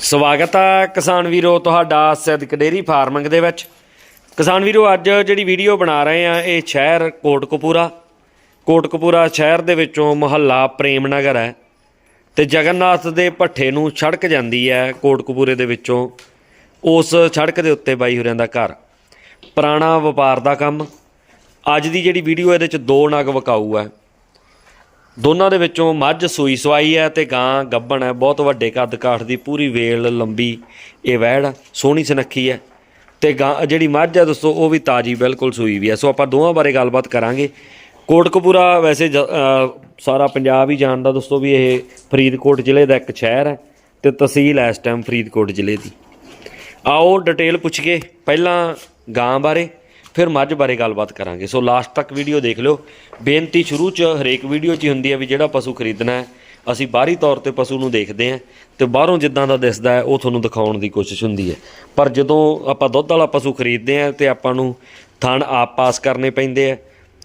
ਸਵਾਗਤ ਹੈ ਕਿਸਾਨ ਵੀਰੋ ਤੁਹਾਡਾ ਸਿੱਧਕ ਡੇਰੀ ਫਾਰਮਿੰਗ ਦੇ ਵਿੱਚ। ਕਿਸਾਨ ਵੀਰੋ, ਅੱਜ ਜਿਹੜੀ ਵੀਡੀਓ ਬਣਾ ਰਹੇ ਆ, ਇਹ ਸ਼ਹਿਰ ਕੋਟਕਪੂਰਾ। ਕੋਟਕਪੂਰਾ ਸ਼ਹਿਰ ਦੇ ਵਿੱਚੋਂ ਮੁਹੱਲਾ ਪ੍ਰੇਮ ਨਗਰ ਹੈ ਤੇ ਜਗਨਨਾਥ ਦੇ ਭੱਠੇ ਨੂੰ ਸੜਕ ਜਾਂਦੀ ਹੈ ਕੋਟਕਪੂਰੇ ਦੇ ਵਿੱਚੋਂ। ਉਸ ਸੜਕ ਦੇ ਉੱਤੇ ਬਾਈ ਹੋਰਿਆਂ ਦਾ ਘਰ। ਪੁਰਾਣਾ ਵਪਾਰ ਦਾ ਕੰਮ। ਅੱਜ ਦੀ ਜਿਹੜੀ ਵੀਡੀਓ, ਇਹਦੇ ਚ ਦੋ ਨਗ ਵਕਾਊ ਹੈ। ਦੋਨਾਂ ਦੇ ਵਿੱਚੋਂ ਮੱਝ ਸੂਈ ਸਵਾਈ ਹੈ ਤੇ ਗਾਂ ਗੱਭਣ ਹੈ। ਬਹੁਤ ਵੱਡੇ ਕੱਦ ਕਾਠ ਦੀ ਪੂਰੀ ਵੇਲ ਲੰਬੀ ਇਹ ਵਹਿੜ ਆ, ਸੋਹਣੀ ਸੁਨੱਖੀ ਹੈ ਤੇ ਗਾਂ ਜਿਹੜੀ ਮੱਝ ਹੈ ਦੋਸਤੋ ਉਹ ਵੀ ਤਾਜੀ ਬਿਲਕੁਲ ਸੂਈ ਵੀ ਹੈ। ਸੋ ਆਪਾਂ ਦੋਵਾਂ ਬਾਰੇ ਗੱਲਬਾਤ ਕਰਾਂਗੇ। ਕੋਟਕਪੂਰਾ ਵੈਸੇ ਜ- ਸਾਰਾ ਪੰਜਾਬ ਹੀ ਜਾਣਦਾ ਦੋਸਤੋ ਵੀ ਇਹ ਫਰੀਦਕੋਟ ਜ਼ਿਲ੍ਹੇ ਦਾ ਇੱਕ ਸ਼ਹਿਰ ਹੈ ਤੇ ਤਹਿਸੀਲ ਹੈ ਇਸ ਟਾਈਮ ਫਰੀਦਕੋਟ ਜ਼ਿਲ੍ਹੇ ਦੀ। ਆਓ ਡਿਟੇਲ ਪੁੱਛ ਕੇ ਪਹਿਲਾਂ ਗਾਂ ਬਾਰੇ ਫਿਰ ਮੱਝ ਬਾਰੇ ਗੱਲਬਾਤ ਕਰਾਂਗੇ। ਸੋ ਲਾਸਟ ਤੱਕ ਵੀਡੀਓ ਦੇਖ ਲਿਓ। ਬੇਨਤੀ ਸ਼ੁਰੂ ਚ ਹਰੇਕ ਵੀਡੀਓ 'ਚ ਹੀ ਹੁੰਦੀ ਹੈ ਵੀ ਜਿਹੜਾ ਪਸ਼ੂ ਖਰੀਦਣਾ ਹੈ, ਅਸੀਂ ਬਾਹਰੀ ਤੌਰ ਤੇ ਪਸ਼ੂ ਨੂੰ ਦੇਖਦੇ ਹਾਂ ਤੇ ਬਾਹਰੋਂ ਜਿੱਦਾਂ ਦਾ ਦਿਸਦਾ ਹੈ, ਉਹ ਤੁਹਾਨੂੰ ਦਿਖਾਉਣ ਦੀ ਕੋਸ਼ਿਸ਼ ਹੁੰਦੀ ਹੈ। ਪਰ ਜਦੋਂ ਆਪਾਂ ਦੁੱਧ ਵਾਲਾ ਪਸ਼ੂ ਖਰੀਦਦੇ ਹਾਂ ਤੇ ਆਪਾਂ ਨੂੰ ਥਣ ਆਪ ਪਾਸ ਕਰਨੇ ਪੈਂਦੇ ਆ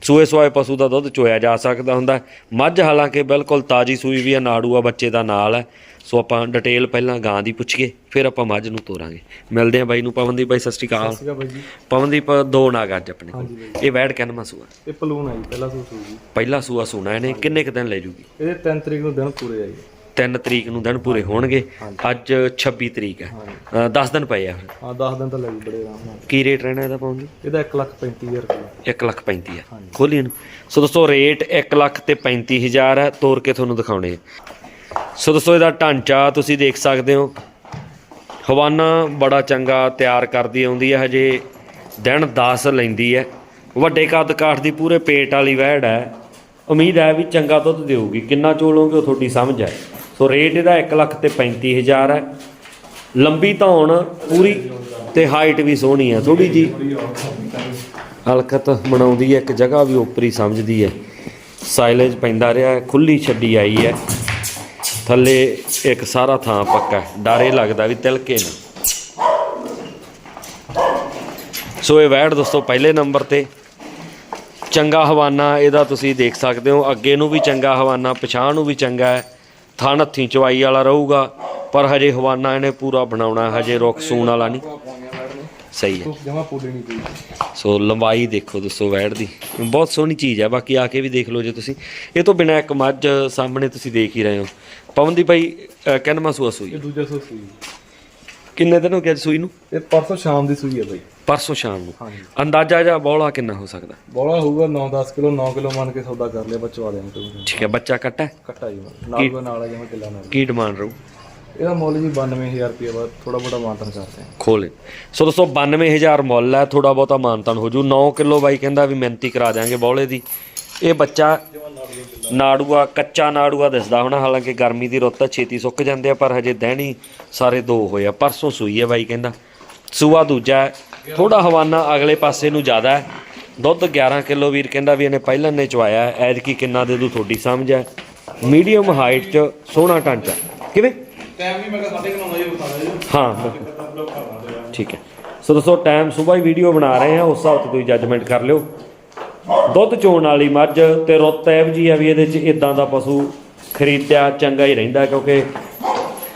ਸੂਏ ਸਵਾਏ ਪਸ਼ੂ ਦਾ ਦੁੱਧ ਚੋਇਆ ਜਾ ਸਕਦਾ ਹੁੰਦਾ ਹੈ। ਮੱਝ ਹਾਲਾਂਕਿ ਬਿਲਕੁਲ ਤਾਜੀ ਸੂਈ ਵੀ ਆ ਨਾੜੂਆ ਬੱਚੇ ਦਾ ਨਾਲ ਹੈ। ਸੋ ਆਪਾਂ ਡਿਟੇਲ ਪਹਿਲਾਂ ਗਾਂ ਦੀ ਪੁੱਛੀਏ ਫਿਰ ਆਪਾਂ ਮੱਝ ਨੂੰ ਤੋਰਾਂਗੇ। ਮਿਲਦੇ ਹਾਂ ਬਾਈ ਨੂੰ ਪਵਨਦੀਪ ਬਾਈ ਸਤਿ ਸ਼੍ਰੀ ਅਕਾਲ। ਸੀਗਾ ਬਾਈ ਜੀ। ਪਵਨਦੀਪ ਦੋ ਨਾਗ ਅੱਜ ਆਪਣੇ ਕੋਲ। ਇਹ ਵੈੜ ਕਿੰਨਵਾਂ ਸੂਆ? ਇਹ ਪਲੂਨ ਆ ਜੀ ਪਹਿਲਾ ਸੂਟ ਸੂ ਜੀ ਪਹਿਲਾ ਸੂਆ ਸੋਨਾ ਇਹਨੇ ਕਿੰਨੇ ਕੁ ਦਿਨ ਲੈ ਜੂਗੀ? ਇਹਦੇ 3 ਤਰੀਕ ਨੂੰ ਦਿਨ ਪੂਰੇ ਆ ਜੀ। 3 ਤਰੀਕ ਨੂੰ ਦਿਨ ਪੂਰੇ ਹੋਣਗੇ। ਅੱਜ 26 ਤਰੀਕ ਹੈ। 10 ਦਿਨ ਪਏ ਆ। ਹਾਂ 10 ਦਿਨ ਤਾਂ ਲੱਗ ਬੜੇ ਆਰਾਮ ਨਾਲ। ਕੀ ਰੇਟ ਰਹਿਣਾ ਇਹਦਾ ਪਾਉਂਦੀ ਇਹਦਾ 1 ਲੱਖ 35000 ਰੁਪਏ। 1 ਲੱਖ 35 ਆ ਖੋਲੀ ਇਹਨੂੰ। ਸੋ ਦੋਸਤੋ ਰੇਟ 1 ਲੱਖ ਤੇ 35000 ਹੈ। ਤੋਰ ਕੇ ਤੁਹਾਨੂੰ ਦਿਖਾਉਣੇ ਆ। ਸੋ ਦੋਸਤੋ ਇਹਦਾ ਢਾਂਚਾ ਤੁਸੀਂ ਦੇਖ ਸਕਦੇ ਹੋ। ਹਵਾਨਾ ਬੜਾ ਚੰਗਾ ਤਿਆਰ ਕਰਦੀ ਆਉਂਦੀ ਹੈ। ਹਜੇ ਦਿਨ 10 ਲੈਂਦੀ ਹੈ। ਵੱਡੇ ਕੱਦ ਕਾਠ ਦੀ ਪੂਰੇ ਪੇਟ ਵਾਲੀ ਵਹਿੜ ਹੈ। ਉਮੀਦ ਹੈ ਵੀ ਚੰਗਾ ਦੁੱਧ ਦੇਊਗੀ। ਕਿੰਨਾ ਚੋਲੋਗੇ ਉਹ ਤੁਹਾਡੀ ਸਮਝ ਹੈ ਸੋ ਰੇਟ ਇਹਦਾ 1 ਲੱਖ ਤੇ 35000 ਹੈ। ਲੰਬੀ ਧੌਣ ਪੂਰੀ ਤੇ ਹਾਈਟ ਵੀ ਸੋਹਣੀ ਹੈ। ਥੋੜੀ ਜੀ ਹਲਕਤ ਬਣਾਉਂਦੀ ਹੈ ਇੱਕ ਜਗ੍ਹਾ ਵੀ ਉਪਰੀ ਸਮਝਦੀ ਹੈ। ਸਾਈਲੇਜ ਪੈਂਦਾ ਰਿਹਾ ਹੈ, ਖੁੱਲੀ ਛੱਡੀ ਆਈ ਹੈ। ਥੱਲੇ ਇੱਕ ਸਾਰਾ ਥਾਂ ਪੱਕਾ ਹੈ। ਡਰ ਇਹ ਲੱਗਦਾ ਵੀ ਤਿਲਕੇ ਨਾ। ਸੋ ਇਹ ਵੈੜ ਦੋਸਤੋ ਪਹਿਲੇ ਨੰਬਰ ਤੇ। ਚੰਗਾ ਹਵਾਨਾ ਇਹਦਾ ਤੁਸੀਂ ਦੇਖ ਸਕਦੇ ਹੋ। ਅੱਗੇ ਨੂੰ ਵੀ ਚੰਗਾ ਹਵਾਨਾ ਪਛਾਣ ਨੂੰ ਵੀ ਚੰਗਾ ਹੈ। ਥਣ ਹੱਥੀਂ ਚਵਾਈ ਵਾਲਾ ਰਹੂਗਾ ਪਰ ਹਜੇ ਹਵਾਨਾ ਇਹਨੇ ਪੂਰਾ ਬਣਾਉਣਾ ਹਜੇ ਰੁੱਖ ਸੂਣ ਵਾਲਾ ਨਹੀਂ। ਸਹੀ ਹੈ। ਜਮਾ ਪੂਰੀ ਨਹੀਂ ਪਈ। ਸੋ ਲੰਬਾਈ ਦੇਖੋ ਦੋਸਤੋ ਵੈੜ ਦੀ। ਬਹੁਤ ਸੋਹਣੀ ਚੀਜ਼ ਹੈ ਬਾਕੀ ਆ ਕੇ ਵੀ ਦੇਖ ਲਓ ਜੇ ਤੁਸੀਂ। ਇਹ ਤੋਂ ਬਿਨਾ ਇੱਕ ਮੱਝ ਸਾਹਮਣੇ ਤੁਸੀਂ ਦੇਖ ਹੀ ਰਹੇ ਹੋ। ਪਵਨਦੀਪ ਭਾਈ ਅਹ ਕਿੰਨਵਾਂ ਸੂਆ ਸੂਈ ਇਹ ਦੂਜਾ ਸੂਈ ਕਿੰਨੇ ਦਿਨ ਹੋ ਗਏ ਅੱਜ ਸੂਈ ਨੂੰ? ਇਹ ਪਰਸੋਂ ਸ਼ਾਮ ਦੀ ਸੂਈ ਹੈ ਬਾਈ। ਪਰਸੋਂ ਸ਼ਾਮ ਨੂੰ। ਹਾਂਜੀ। ਅੰਦਾਜ਼ਾ ਜਾਂ ਬੌਲਾ ਕਿੰਨਾ ਹੋ ਸਕਦਾ? ਬੋਲਾ ਹੋਊਗਾ 9-10 ਕਿਲੋ 9 ਕਿਲੋ ਮੰਨ ਕੇ ਸੌਦਾ ਕਰ ਲਿਆ ਬੱਚਵਾ ਦੇਣ ਤੋਂ। ਠੀਕ ਹੈ ਬੱਚਾ ਕੱਟਾ? ਹੈ? ਕੱਟਾ ਜੀ ਨਾਲ ਦਾ ਨਾਲ ਆ ਜਿਵੇਂ ਕਿੱਲਾ ਨਾਲ ਕੀ ਡਿਮਾਂਡ ਰਹੂ? ਇਹਦਾ ਮੁੱਲ ਜੀ 92000 ਰੁਪਏ ਬਾਅਦ ਥੋੜਾ ਬੋੜਾ ਮਾਨਤਨ ਕਰਦੇ ਆ। ਖੋਲੇ ਸੋ ਦੋਸਤੋ 92000 ਮੁੱਲ ਹੈ ਥੋੜਾ ਬਹੁਤਾ ਮਾਨਤਨ ਹੋ ਜੂ। 9 ਕਿਲੋ ਬਾਈ ਕਹਿੰਦਾ ਵੀ ਮਿਹਨਤੀ ਕਰਾ ਦਿਆਂਗੇ ਬੌਲੇ ਦੀ। ਇਹ ਬੱਚਾ ਨਾੜੂਆ ਕੱਚਾ ਨਾੜੂਆ ਦਿਸਦਾ ਹੋਣਾ ਹਾਲਾਂਕਿ ਗਰਮੀ ਦੀ ਰੁੱਤ ਛੇਤੀ ਸੁੱਕ ਜਾਂਦੇ ਆ ਪਰ ਹਜੇ ਦਹਿਣੀ ਸਾਰੇ ਦੋ ਹੋਏ ਆ। ਪਰਸੋਂ ਸੂਈ ਹੈ ਬਾਈ ਕਹਿੰਦਾ। ਸੂਆ ਦੂਜਾ ਥੋੜਾ ਹਵਾਨਾ ਅਗਲੇ ਪਾਸੇ ਨੂੰ ਜ਼ਿਆਦਾ ਹੈ। ਦੁੱਧ 11 ਕਿਲੋ ਵੀਰ ਕਹਿੰਦਾ ਵੀ ਇਹਨੇ ਪਹਿਲਾਂ ਨੇ ਚਵਾਇਆ ਹੈ, ਐਤਕੀ ਕਿੰਨਾ ਦੇ ਦੂ ਤੁਹਾਡੀ ਸਮਝ ਹੈ। ਮੀਡੀਅਮ ਹਾਈਟ 'ਚ ਸੋਹਣਾ ਢਾਂਚਾ। ਕਿਵੇਂ? ਟਾਈਮ ਵੀ ਮੈਂ ਕਿਹਾ 9:30 ਵਜੇ ਬਤਾ ਦਿਓ ਹਾਂ। ਠੀਕ ਹੈ। ਸੋ ਦੋਸਤੋ ਟਾਈਮ ਸਵੇਰ ਹੀ ਵੀਡੀਓ ਬਣਾ ਰਹੇ ਹਾਂ। ਉਸ ਹਿਸਾਬ ਤੇ ਤੁਸੀਂ ਜੱਜਮੈਂਟ ਕਰ ਲਿਓ। ਦੁੱਧ ਚੋਣ ਵਾਲੀ ਮੱਝ ਤੇ ਰੁੱਤ ਐਵ ਜੀ ਆ ਵੀ ਇਹਦੇ 'ਚ ਇਦਾਂ ਦਾ ਪਸ਼ੂ ਖਰੀਦਿਆ ਚੰਗਾ ਹੀ ਰਹਿੰਦਾ ਕਿਉਂਕਿ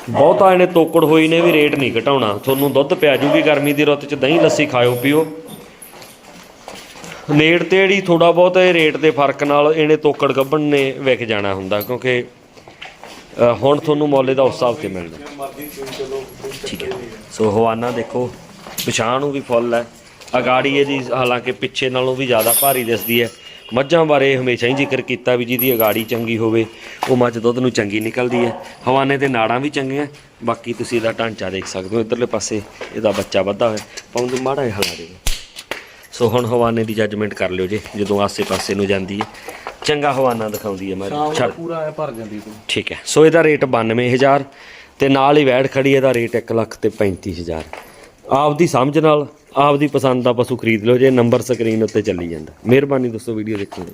ਬਹੁਤਾ ਇਹਨੇ ਤੋਕੜ ਹੋਈ ਨੇ ਵੀ ਰੇਟ ਨਹੀਂ ਘਟਾਉਣਾ। ਤੁਹਾਨੂੰ ਦੁੱਧ ਪਿਆ ਜੂਗੀ ਗਰਮੀ ਦੀ ਰੁੱਤ 'ਚ ਦਹੀਂ ਲੱਸੀ ਖਾਓ ਪੀਓ। ਨੇੜ ਤੇ ਜਿਹੜੀ ਥੋੜਾ ਬਹੁਤ ਇਹ ਰੇਟ ਦੇ ਫ਼ਰਕ ਨਾਲ ਇਹਨੇ ਤੋਕੜ ਗੱਭਣ ਨੇ ਵਿਕ ਜਾਣਾ ਹੁੰਦਾ ਕਿਉਂਕਿ ਹੁਣ ਤੁਹਾਨੂੰ ਮੌਲੇ ਦਾ ਉਸ ਹਿਸਾਬ ਤੇ ਮਿਲਣਾ। ਠੀਕ ਹੈ। ਸੋ ਹਵਾਨਾ ਦੇਖੋ ਪਛਾਣ ਨੂੰ ਵੀ ਫੁੱਲ ਹੈ। ਅਗਾੜੀ ਇਹਦੀ ਹਾਲਾਂਕਿ ਪਿੱਛੇ ਨਾਲੋਂ ਵੀ ਜ਼ਿਆਦਾ ਭਾਰੀ ਦਿਸਦੀ ਹੈ। ਮੱਝਾਂ ਬਾਰੇ ਹਮੇਸ਼ਾ ਹੀ ਜ਼ਿਕਰ ਕੀਤਾ ਵੀ ਜਿਹਦੀ ਅਗਾੜੀ ਚੰਗੀ ਹੋਵੇ ਉਹ ਮੱਝ ਦੁੱਧ ਨੂੰ ਚੰਗੀ ਨਿਕਲਦੀ ਹੈ। ਹਵਾਨੇ ਤੇ ਨਾੜਾਂ ਵੀ ਚੰਗੀਆਂ ਬਾਕੀ ਤੁਸੀਂ ਇਹਦਾ ਢਾਂਚਾ ਦੇਖ ਸਕਦੇ ਹੋ ਇਧਰਲੇ ਪਾਸੇ ਇਹਦਾ ਬੱਚਾ ਵੱਧਾ ਹੋਇਆ। ਪਾਉਂਦੇ ਮਾੜਾ ਜਿਹਾ ਹਲਾ ਦੇਗਾ ਸੋ ਹੁਣ ਹਵਾਨੇ ਦੀ ਜੱਜਮੈਂਟ ਕਰ ਲਿਓ ਜੇ ਜਦੋਂ ਆਸੇ-ਪਾਸੇ ਨੂੰ ਜਾਂਦੀ ਹੈ। ਚੰਗਾ ਹਵਾਨਾ ਦਿਖਾਉਂਦੀ ਹੈ ਨੂੰ ਪੂਰਾ ਐ ਭਰ ਜਾਂਦੀ ਤੂੰ। ਠੀਕ ਹੈ। ਸੋ ਇਹਦਾ ਰੇਟ 92000 ਤੇ ਨਾਲ ਹੀ ਵੈੜ ਖੜੀ ਇਹਦਾ ਰੇਟ 1 ਲੱਖ ਤੇ 35000 ਆਪਦੀ ਸਮਝ ਨਾਲ ਆਪਦੀ ਪਸੰਦ ਦਾ ਪਸ਼ੂ ਖਰੀਦ ਲਓ, ਜੇ ਨੰਬਰ ਸਕਰੀਨ ਉੱਤੇ ਚੱਲੀ ਜਾਂਦਾ। ਮਿਹਰਬਾਨੀ ਦੋਸਤੋ ਵੀਡੀਓ ਦੇਖਣ ਲਈ।